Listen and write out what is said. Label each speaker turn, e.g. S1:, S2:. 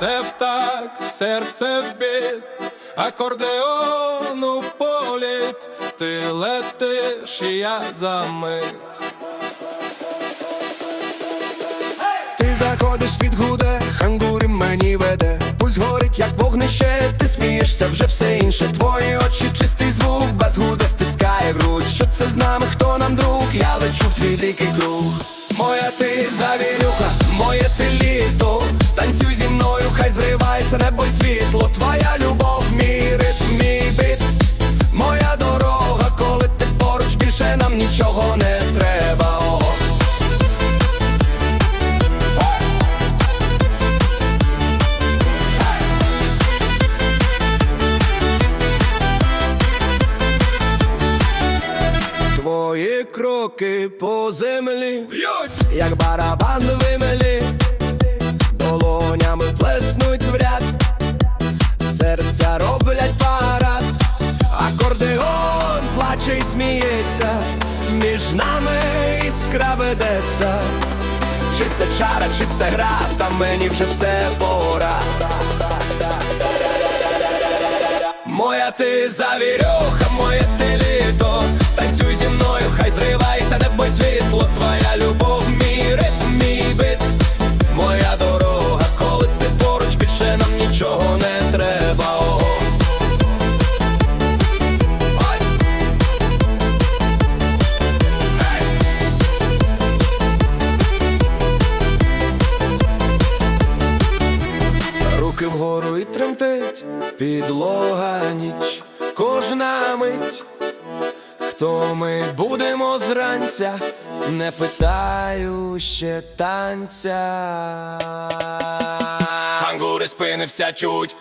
S1: все в такт, серце в біт, акордеон у політ, ти летиш, і я за мить.
S2: Ти заходиш від гуде, хангури мені веде. Пульс горить, як вогнище, ти смієшся, вже все інше. Твої очі, чистий звук, без гуде стискає грудь. Що це з нами, хто нам друг? Я лечу в твій дикий круг. Моя ти завірюха, моє ти літо. Кроки по землі б'ють, як барабан вимелі, долонями плеснуть в ряд, серця роблять парад, акордеон плаче й сміється, між нами іскра ведеться. Чи це чара, чи це гра, та мені вже все пора. Моя ти завірюха, підлога ніч, кожна мить. Хто ми будемо зранця, не питаю ще танця. Хангури спини вся чуть.